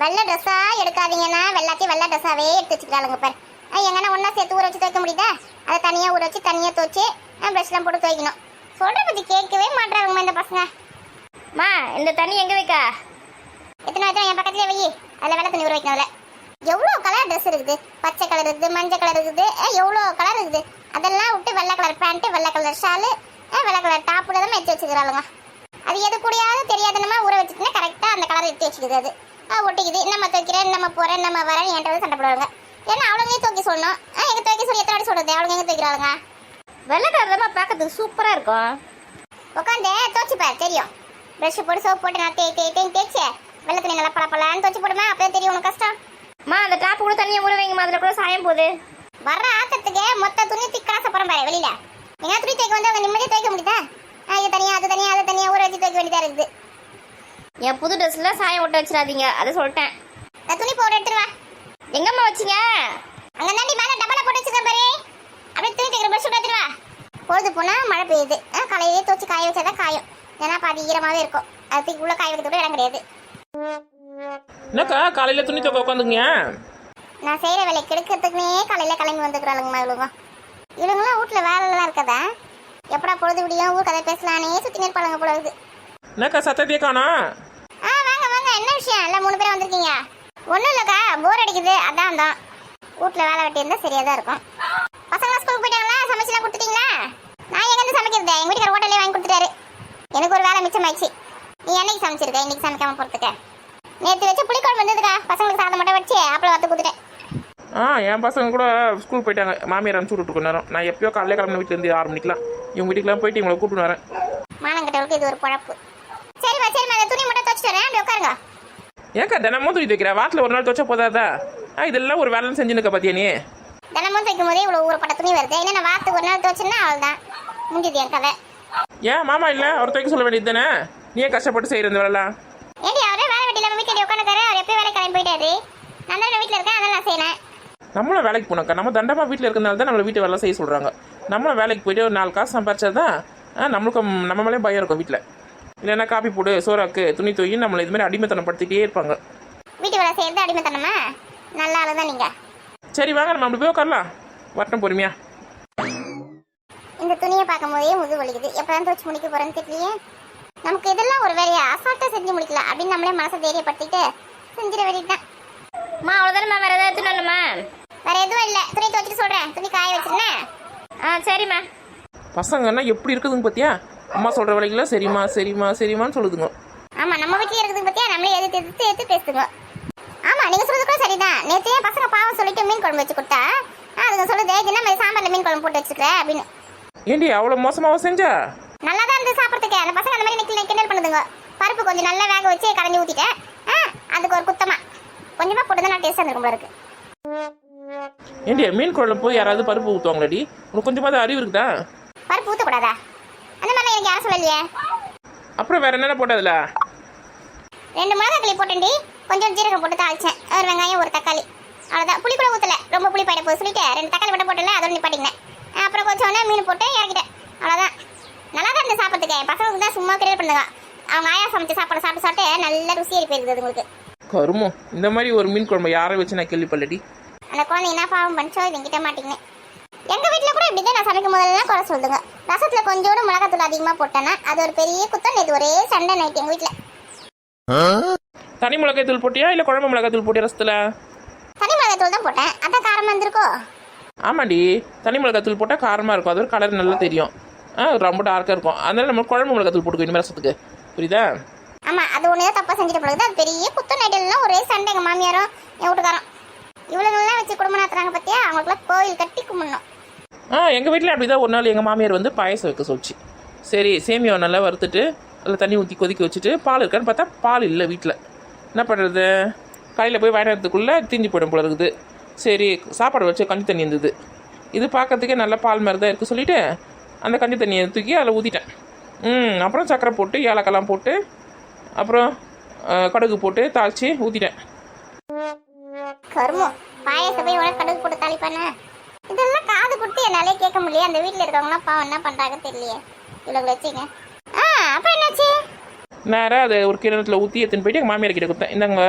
வெள்ளை ட்ரெஸ்ஸா எடுக்காதீங்கன்னா வெள்ளாத்தையும் வெள்ளை ட்ரெஸ்ஸாவே எடுத்து வச்சுக்கிறாளுங்க பாரு. எங்கன்னா ஒன்றா சேர்த்து ஊற வச்சு துவைக்க முடியுதா? அதை தனியாக ஊற வச்சு தனியாக துவைச்சு ப்ரெஷ்லாம் போட்டு துவைக்கணும். சொல்கிற பற்றி கேட்கவே மாட்டாருங்கம்மா இந்த பசங்க. மா இந்த தண்ணி எங்க வைக்கா? எத்தனை எத்தனை என் பக்கத்துலேயே வை. அதில் வெள்ளை தண்ணி ஊற வைக்கணும் எவ்வளோ கலர் ட்ரெஸ் இருக்குது? பச்சை கலர் இருக்குது மஞ்சள் கலர் இருக்குது? எவ்வளோ கலர் இருக்குது? அதெல்லாம் விட்டு வெள்ளை கலர் பேண்ட்டு வெள்ளை கலர் ஷாலு வெள்ளை கலர் டாப்பு தான் எடுத்து வச்சுக்கிறாளுங்க. அது எது கூடயாவது தெரியாதனமா ஊற வச்சுட்டுனா கரெக்டாக அந்த கலர் எடுத்து வச்சுக்குது அது. ஒட்டிக்குது. நம்ம துவைக்கிறேன் நம்ம போகிறேன் நம்ம வரேன் என்கிட்ட வந்து சண்டை போடுவாங்க. ஏன்னா அவளுங்க துவைக்க சொல்லணும். ஆ, எங்க துவைக்க சொல்லி எத்தனை வாட்டி சொல்றது? அவளுங்க எங்க துவைக்கிறாளுங்க? வெள்ளை கலர்லமா பார்க்கறதுக்கு சூப்பரா இருக்கும். உட்காந்து துவைச்சு பாரு தெரியும். ப்ரஷ் போட்டு சோப் போட்டு நான் தேய் தேய் தேய் தேய்ச்சி. வெள்ளை துணி நல்லா பல பலான்னு துவைச்சு போடுமா? அப்போ தெரியும் உனக்கு கஷ்டம். மா அந்த டாப்பு கூட தண்ணியை ஊற வைங்க அதில் கூட சாயம் போகுது வர்ற ஆத்தத்துக்கு மொத்த துணி திக்காச போறோம் பாரு வெளியில. எங்க துணி துவைக்க வந்து அவங்க நிம்மதியா துவைக்க முடியுதா? இது தனியா அது தனியா அது தனியா ஊற வச்சு துவைக்க வேண்டியதா இருக்குது. என் புது ட்ரெஸ்ல சாயம் ஒட்ட வச்சிடாதீங்க. அதை சொல்லிட்டேன். நான் துணி போட்டு எடுத்துட்டு வா. எங்கம்மா வச்சீங்க? அங்க தாண்டி மேல டபுளா போட்டு வச்சிருக்கேன் பாரு. அப்படியே துணி தைக்கிற பிரஷ் எடுத்துட்டு வா. பொழுது போனா மழை பெய்யுது. காலையிலேயே துவச்சு காய வச்சாதான் காயும். ஏன்னா பாதி ஈரமாவே இருக்கும். அது தூக்கி உள்ள காய வைக்க கூட இடம் கிடையாது. என்னக்கா காலையில் துணி துவைக்க உட்காந்துங்க நான் செய்யற வேலை கெடுக்கிறதுக்குனே காலையில கிளம்பி வந்துக்கிறாளுங்கம்மா இவளுங்க. இவளுங்களாம் வீட்டுல வேலைலாம் இருக்கதா? எப்படா பொழுது விடியும் ஊர் கதை பேசலானே சுத்தி நிற்பாளுங்க போல இருக்குது. என்னக்கா சத்தத்தையே காணோம் ஆ வாங்க வாங்க என்ன விஷயம். எல்லாம் மூணு பேரும் வந்திருக்கீங்க. ஒன்றும் இல்லைக்கா போர் அடிக்குது. அதான் தான் வீட்டில் வேலை வெட்டி இருந்தால் சரியாக தான் இருக்கும். பசங்களாம் ஸ்கூலுக்கு போயிட்டாங்களா? சமைச்சுலாம் கொடுத்துட்டீங்களா? நான் எங்கேருந்து சமைக்கிறது? எங்கள் வீட்டுக்கார ஹோட்டல்லே வாங்கி கொடுத்துட்டாரு. எனக்கு ஒரு வேலை மிச்சமாயிடுச்சு. நீ என்னைக்கு சமைச்சிருக்க? இன்னைக்கு சமைக்காம போகிறதுக்கு நேற்று வச்சு புளிக்குழம்பு வந்ததுக்கா. பசங்களுக்கு சாதம் மட்டும் வச்சு அப்பளம் வறுத்து கொடுத்துட்டேன். ஆ என் பசங்க கூட ஸ்கூல் போயிட்டாங்க. மாமியார் அனுப்பிச்சு விட்டுட்டு நேரம். நான் எப்பயோ காலையில் கிளம்புன வீட்டிலேருந்து ஆறு மணிக்கெலாம் இவங்க வீட்டுக்குலாம் போயிட்டு இவங்களை கூப்பிட்டு வரேன். மானங்கிட்டவருக்கு இது ஒரு பழப்பு. சரிம்மா சரிம்மா. அந்த துணி மட்டும் துவச்சிட்டு வரேன். அப்படி உட்காருங்க. ஏக்கா தினமும் துணி துவைக்கிற வாரத்தில் ஒரு நாள் துவைச்சா போதாதா? ஆ இதெல்லாம் ஒரு வேலைன்னு செஞ்சுனுக்கா பார்த்தியா நீ? தினமும் தைக்கும் போதே இவ்வளோ ஊறப்பட்ட துணி வருது. இல்லைன்னா வாரத்துக்கு ஒரு நாள் துவச்சுன்னா அவள் தான் முடிஞ்சுது என் கதை. ஏன் மாமா இல்லை? அவர் துவைக்க சொல்ல வேண்டியது தானே? நீ ஏன் கஷ்டப்பட்டு செய்கிற இந்த வேலைலாம்? ஏடி அவரே வேலை வெட்டி இல்லாமல் வீட்டில் உட்காந்துக்காரு அவர் எப்பயும் வேலை கிளம்பி போயிட்டாரு. நான் தான் வீட்டில் இருக்கேன் அதெல்லாம் நான் செய்யறேன் நம்மளும் வேலைக்கு போனோம்க்கா. நம்ம தண்டமாக வீட்டில் இருக்கிறனால தான் நம்மளை வீட்டு வேலை செய்ய சொல்கிறாங்க நம்மளும் வேலைக்கு போயிட்டு ஒரு நாலு காசு சம்பாரிச்சா தான் நம்மளுக்கும் நம்ம மேலே பயம் இருக்கும் வீட்டில் இல்லைன்னா காப்பி போடு சோறாக்கு துணி தூக்கி நம்மளை இது மாதிரி அடிமைத்தனப்படுத்திட்டே இருப்பாங்க. வீட்டு வேலை செய்யறது அடிமைத்தனமா? நல்ல ஆளு தான் நீங்கள் சரி வாங்க நம்ம அப்படி போய் உட்காரலாம் வரட்டும் பொறுமையா. இந்த துணியை பார்க்கும் போதே முது வலிக்குது. எப்பதான் துவச்சு முடிக்க போறேன்னு தெரியலையே. நமக்கு இதெல்லாம் ஒரு வேலையை? அசால்ட்டாக செஞ்சு முடிக்கலாம் அப்படின்னு நம்மளே மனசை தைரியப்படுத்திட்டு செஞ்சிட வேண்டியதுதான். மா அவ்வளோதானம்மா வேற ஏதாவது எடுத்துணும்மா வேற எதுவும் இல்லை. துணி துவச்சிட்டு சொல்கிறேன் துணி காய வச்சிருந்தேன். ஆ சரிம்மா. பசங்கன்னா எப்படி இருக்குதுங்க பார்த்தியா அம்மா சொல்கிற வேலைக்கெல்லாம் சரிம்மா சரிம்மா சரிம்மான்னு சொல்லுதுங்க. ஆமா நம்ம வீட்லயே இருக்குது பத்தியா? நம்மளே எதிர்த்து எதிர்த்து எதிர்த்து பேசுங்க ஆமா நீங்க சொல்றது கூட சரிதான். நேத்து என் பசங்க பாவம் சொல்லிட்டு மீன் குழம்பு வச்சு கொடுத்தா? அதுங்க சொல்லுது என்ன மாதிரி சாம்பார்ல மீன் குழம்பு போட்டு வச்சுக்கிற அப்படின்னு. ஏண்டி அவ்வளோ மோசமாக செஞ்சா? நல்லா தான் இருந்து சாப்பிட்றதுக்கு. அந்த பசங்க அந்த மாதிரி நிக்கல் கிண்டல் பண்ணுதுங்க. பருப்பு கொஞ்சம் நல்லா வேக வச்சு கரைஞ்சி ஊத்திட்டேன். ஆ, அதுக்கு ஒரு குத்தமா. கொஞ்சமா போட்டு தான் நான் டேஸ்ட் இருக்கும் போல இருக்கு. ஏண்டி மீன் குழம்பு யாராவது பருப்பு ஊற்றுவாங்களாடி உனக்கு கொஞ்சமாவது அறிவு இருக்குதா? பருப்பு ஊத்தக்கூடாதா? அந்த சொல்லலையே அப்புறம் வேற என்னென்ன போட்டதுல ரெண்டு மிளகா கிளி போட்டேன்டி. கொஞ்சம் ஜீரகம் போட்டு தாளிச்சேன். ஒரு வெங்காயம் ஒரு தக்காளி. அவ்வளோதான் புளி கூட ஊற்றல ரொம்ப புளி பாயிட போய் சொல்லிட்டு ரெண்டு தக்காளி மட்டும் போட்டல அதோட நிப்பாட்டினேன் அப்புறம் கொஞ்சம் மீன் போட்டு இறக்கிட்டேன். அவ்வளோதான் நல்லா தான் இருந்து சாப்பிட்றதுக்கு. என் பசங்களுக்கு தான் சும்மா கிரியேட் பண்ணுங்க அவங்க ஆயா சமைச்சு சாப்பாடு சாப்பிட்டு சாப்பிட்டு நல்ல ருசியாக போயிருக்குது உங்களுக்கு. கருமம். இந்த மாதிரி ஒரு மீன் குழம்பு யாரை வச்சு நான் கேள்விப்படலடி? அந்த குழந்தை என்ன பாவம் பண்ணிச்சோ இவங்கிட்ட மாட்டேங்கினேன் எங்கள் வீட்டில் கூட இப்படி தான் நான் சமைக்கும் போதெல்லாம் குறை சொல்லுங்க ரசத்தில் கொஞ்சோடு மிளகாத்தூள் அதிகமாக போட்டேன்னா அது ஒரு பெரிய குத்தம் இது ஒரே சண்டை நைட்டு எங்கள் வீட்டில் தனி மிளகாய் தூள் போட்டியா இல்லை குழம்பு மிளகாய் தூள் போட்டியா ரசத்தில்? தனி மிளகாத்தூள் தான் போட்டேன். அதான் காரமாக இருந்திருக்கோ? ஆமாடி. தனி மிளகாய் தூள் போட்டால் காரமாக இருக்கும். அது ஒரு கலர் நல்லா தெரியும். ஆ ரொம்ப டார்க்காக இருக்கும். அதனால நம்ம குழம்பு மிளகாய் தூள் போட்டுக்கோ இனிமேல் ரசத்துக்கு. புரியுதா? ஆமா அது ஒன்று தான் தப்பாக செஞ்சுட்டு போகுது அது பெரிய குத்த நைட்டெல்லாம் ஒரே சண்டை எங்கள் மாமியாரும் என் வீட்டுக்காரம் இவ்வளோ நல்லா வச்சு குடும்பம் நடத்துறாங்க பார்த்தியா அவங்களுக்குலாம் கோயில் கட்டி கும்பிடணும். ஆ எங்கள் வீட்டில் அப்படி தான் ஒரு நாள் எங்கள் மாமியார் வந்து பாயசம் வைக்க சொல்லிச்சு. சரி சேமியாவை நல்லா வறுத்துட்டு அதில் தண்ணி ஊற்றி கொதிக்க வச்சுட்டு பால் இருக்கான்னு பார்த்தா பால் இல்லை வீட்டில் என்ன பண்ணுறது கடையில் போய் வாங்கினதுக்குள்ளே தீஞ்சு போயிடும் போல இருக்குது. சரி சாப்பாடு வச்சு கஞ்சி தண்ணி இருந்தது. இது பார்க்கறதுக்கே நல்ல பால் மாதிரி தான் இருக்குது சொல்லிட்டு அந்த கஞ்சி தண்ணியை தூக்கி அதில் ஊற்றிட்டேன் ம் அப்புறம் சக்கரை போட்டு ஏலக்காய்லாம் போட்டு அப்புறம் கடுகு போட்டு தாளித்து ஊற்றிட்டேன் கருமம். பாயசம் போய் கடுகு போட்டு தாளிப்பானே? இதெல்லாம் என்னாலே கேட்க முடியல அந்த வீட்டில் இருக்கவங்களாம் பாவம் என்ன பண்ணுறாங்க தெரியலையே. இவ்வளோ வச்சுங்க ஆ அப்புறம் என்னாச்சு? நேராக அதை ஒரு கிணத்துல ஊற்றி எடுத்துன்னு போயிட்டு எங்கள் மாமியார் கிட்ட கொடுத்தேன். இந்தாங்க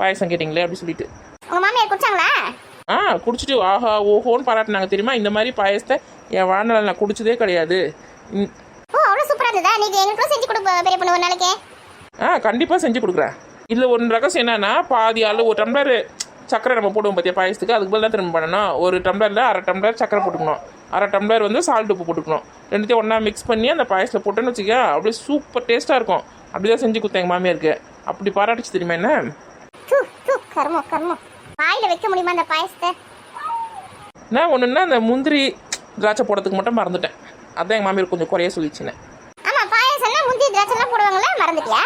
பாயசம் கேட்டிங்களே அப்படி சொல்லிட்டு. உங்க மாமியார் குடிச்சாங்களா? ஆ குடிச்சிட்டு ஆஹா ஓஹோன்னு பாராட்டினாங்க. தெரியுமா? இந்த மாதிரி பாயசத்தை என் வாழ்நாள் நான் குடிச்சதே கிடையாது. ஓ அவ்வளவு சூப்பரா இருந்ததா? நீங்க எங்களுக்கும் செஞ்சு கொடு பெரிய பொண்ணு ஒரு நாளைக்கு. ஆ கண்டிப்பாக செஞ்சு கொடுக்குறேன். இதில் ஒரு ரகசியம் என்னன்னா பாதி ஆள் ஒரு டம்ளர் சக்கரை நம்ம போடுவோம் பார்த்தியா பாயசத்துக்கு. அதுக்கு பதிலாக திரும்ப பண்ணணும் ஒரு டம்ளரில் அரை டம்ளர் சக்கரை போட்டுக்கணும். அரை டம்ளர் வந்து சால்ட் உப்பு போட்டுக்கணும். ரெண்டுத்தையும் ஒன்றா மிக்ஸ் பண்ணி அந்த பாயசத்தில் போட்டோன்னு வச்சுக்க அப்படியே சூப்பர் டேஸ்ட்டாக இருக்கும். அப்படி தான் செஞ்சு கொடுத்தேன் எங்கள் மாமியாருக்கு. அப்படி பாராட்டுச்சு தெரியுமா என்ன? தூ தூ கர்மோ கர்மோ வாயில வைக்க முடியுமா அந்த பாயசத்தை? நான் ஒன்றுன்னா அந்த முந்திரி திராட்சை போடுறதுக்கு மட்டும் மறந்துட்டேன். அதான் எங்கள் மாமியார் கொஞ்சம் குறைய சொல்லிச்சுனேன். ஆமா பாயசம்னா முந்தி திராட்சைலாம் போடுவாங்களா மறந்துட்டியா?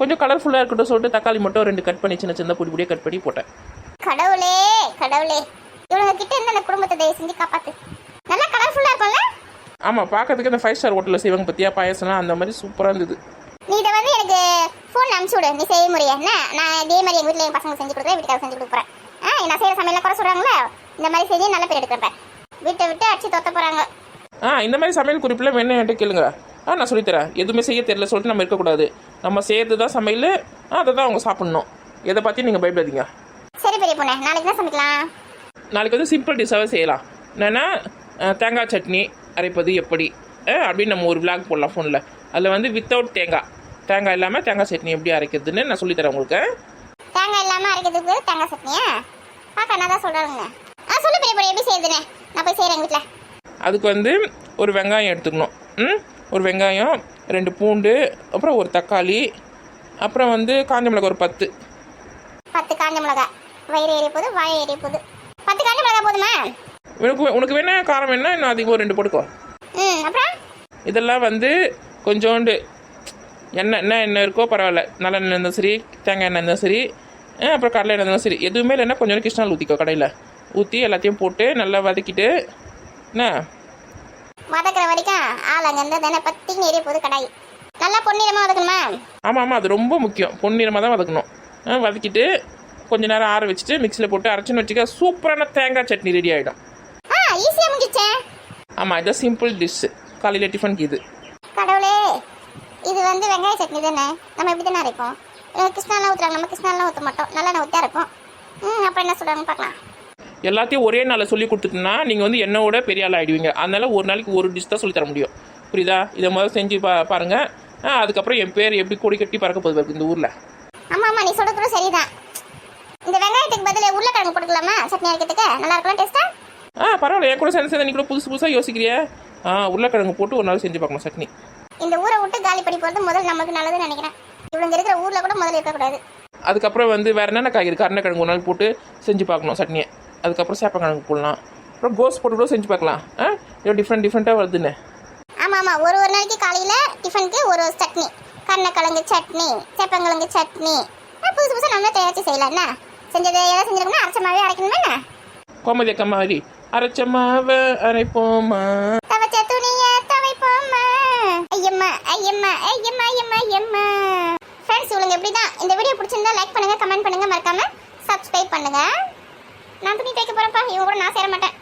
கொஞ்சம் கலர்ஃபுல்லாக இருக்கட்டும் சொல்லிட்டு தக்காளி மட்டும் ரெண்டு கட் பண்ணி சின்ன சின்ன பொடி பொடியாக கட் பண்ணி போட்டேன். கடவுளே கடவுளே. இவங்க கிட்ட இருந்து அந்த குடும்பத்தை தயவு செஞ்சு காப்பாத்து. நல்லா கலர்ஃபுல்லா இருக்கும்ல? ஆமாம் பார்க்கறதுக்கு அந்த ஃபைவ் ஸ்டார் ஹோட்டலில் செய்வாங்க பற்றியா பாயசம்லாம் அந்த மாதிரி சூப்பராக இருந்தது. நீ இதை வந்து எனக்கு ஃபோன் அனுப்பிச்சு விடு. நீ செய்ய முறையா என்ன? நான் இதே மாதிரி எங்கள் வீட்டில் என் பசங்க செஞ்சு கொடுக்குறேன் வீட்டுக்கார செஞ்சு கொடுக்குறேன். ஆ நான் செய்கிற சமையலாம் குறை சொல்கிறாங்களே இந்த மாதிரி செஞ்சு நல்ல பேர் எடுக்கிறேன் வீட்டை விட்டு அடிச்சு தொத்த போகிறாங்க ஆ இந்த மாதிரி சமையல் குறிப்பில் வேணும் என்கிட்ட கேளுங்க. ஆ நான் சொல்லித்தரேன். எதுவுமே செய்ய தெரியல சொல்லிட்டு நம்ம இருக்கக்கூடாது. நம்ம செய்யறது தான் சமையல் அதை தான் அவங்க சாப்பிட்ணும். எதை பற்றி நீங்கள் பயப்படாதீங்க. சரி பெரிய பொண்ணு நாளைக்கு தான் சமைக்கலாம். நாளைக்கு வந்து சிம்பிள் டிஷ்ஷாகவே செய்யலாம். என்னென்னா தேங்காய் சட்னி அரைப்பது எப்படி? அப்படின்னு நம்ம ஒரு விளாக் போடலாம் ஃபோனில் அதில் வந்து வித்தவுட் தேங்காய். தேங்காய் இல்லாமல் தேங்காய் சட்னி எப்படி அரைக்கிறதுன்னு நான் சொல்லித்தரேன் உங்களுக்கு. தேங்காய் இல்லாமல் அரைக்கிறதுக்கு தேங்காய் சட்னியா? பார்க்க நான் தான் சொல்கிறாங்க ஆ சொல்லு பெரிய பொண்ணு எப்படி செய்யுதுன்னு நான் போய் செய்கிறேன் வீட்டில் அதுக்கு வந்து ஒரு வெங்காயம் எடுத்துக்கணும். ம்? ஒரு வெங்காயம் ரெண்டு பூண்டு அப்புறம் ஒரு தக்காளி அப்புறம் வந்து காஞ்ச மிளகாய் ஒரு பத்து. பத்து காஞ்ச மிளகா வயிறு ஏறிய போது வாய் ஏறிய போது. பத்து காஞ்ச மிளகா போதுமா? உனக்கு உனக்கு வேணா காரம் வேணா இன்னும் அதிகம் ரெண்டு போட்டுக்கோ. ம் அப்புறம்? இதெல்லாம் வந்து கொஞ்சோண்டு எண்ணெய் என்ன எண்ணெய் இருக்கோ பரவாயில்ல. நல்லெண்ணெய் இருந்தாலும் சரி தேங்காய் எண்ணெய் இருந்தாலும் சரி அப்புறம் கடலை எண்ணெய் இருந்தாலும் சரி. எதுவுமே இல்லைன்னா கொஞ்சோண்டு கிருஷ்ணால் ஊற்றிக்கோ கடையில். ஊற்றி எல்லாத்தையும் போட்டு நல்லா வதக்கிட்டு என்ன? வதக்குற வரைக்கும் ஆள் அங்கேருந்து தானே பத்தின்னு ஏறிய போது கடாய். நல்லா பொன்னிறமா வதக்கணுமா? ஆமாம் ஆமாம் அது ரொம்ப முக்கியம். பொன்னிறமாக தான் வதக்கணும். வதக்கிட்டு கொஞ்ச நேரம் ஆற வச்சுட்டு மிக்சியில் போட்டு அரைச்சின்னு வச்சுக்க சூப்பரான தேங்காய் சட்னி ரெடி ஆகிடும் ஆ ஈஸியாக முடிச்சேன் ஆமாம் இதான் சிம்பிள் டிஷ்ஷு காலையில் டிஃபனுக்கு இது. கடவுளே இது வந்து வெங்காய சட்னி தானே? நம்ம இப்படி தானே அரைப்போம்? கிருஷ்ணாலாம் ஊற்றுறாங்க நம்ம கிருஷ்ணாலாம் ஊற்ற மாட்டோம். நல்லா ஊற்றியா இருக்கும் ம் அப்புறம் என்ன சொல்கிறாங்க பார்க்கலாம். எல்லாத்தையும் ஒரே நாளில் சொல்லி கொடுத்துட்டுனா நீங்கள் வந்து என்னோட பெரிய ஆள் ஆகிடுவீங்க அதனால ஒரு நாளைக்கு ஒரு டிஷ் தான் சொல்லி தர முடியும். புரியுதா? இதை முதல்ல செஞ்சு பா பாருங்கள் அதுக்கப்புறம் என் பேர் எப்படி கொடி கட்டி பறக்க போகுது இந்த ஊரில். ஆமாம் ஆமாம் நீ சொல்கிறது சரிதான். இந்த வெங்காயத்துக்கு பதில் உருளைக்கிழங்கு போட்டுக்கலாமா? சட்னி அரைக்கிறதுக்கு. நல்லா இருக்கலாம் டேஸ்ட்டா ஆ? பரவாயில்ல. என் கூட சேர்ந்து சேர்ந்து நீ கூட புதுசு புதுசாக யோசிக்கிறியா? ஆ உருளைக்கிழங்கு போட்டு ஒரு நாள் செஞ்சு பார்க்கணும் சட்னி. இந்த ஊரை விட்டு காலி பண்ணி போகிறது முதல் நமக்கு நல்லதுன்னு நினைக்கிறேன். இவங்க இருக்கிற ஊரில் கூட முதல்ல இருக்கக்கூடாது. அதுக்கப்புறம் வந்து வேறு என்னென்ன காய்கறி? கருணக்கிழங்கு ஒரு நாள் போட்டு செஞ்சு பார்க்கணும் சட்னியை. அதுக்கப்புறம் சேப்பக்கிழங்கு போடலாம். அப்புறம் கோஸ் போட்டு கூட செஞ்சு பார்க்கலாம். ஆ? இதோ டிஃப்ரெண்ட் டிஃப்ரெண்ட்டாக வருதுன்னு. ஆமாம் ஆமாம் ஒரு ஒரு நாளைக்கு காலையில் டிஃபனுக்கு ஒரு ஒரு சட்னி. கருணக்கிழங்கு சட்னி சேப்பங்கிழங்கு சட்னி. புதுசு புதுசாக நம்மளே தயாரிச்சு செய்யலாம். என்ன? செஞ்சதை எதாவது செஞ்சிருக்கோம்னா அரைச்ச மாவே அரைக்கணுமா என்ன? கோமதி அக்கா மாதிரி. அரைச்ச மாவை அரைப்போமா? தவச்ச துணிய துவைப்போம்மா ஐயம்மா ஐயம்மா ஐயம்மா ஐயம்மா ஐயம்மா. ஃப்ரெண்ட்ஸ் இவளுங்க எப்படி தான் இந்த வீடியோ பிடிச்சிருந்தா லைக் பண்ணுங்க கமெண்ட் பண்ணுங்க. மறக்காம சப்ஸ்கிரைப் பண்ணுங்க. நான் துணி தைக்க போறப்பா இவங்க கூட நான் சேர மாட்டேன்.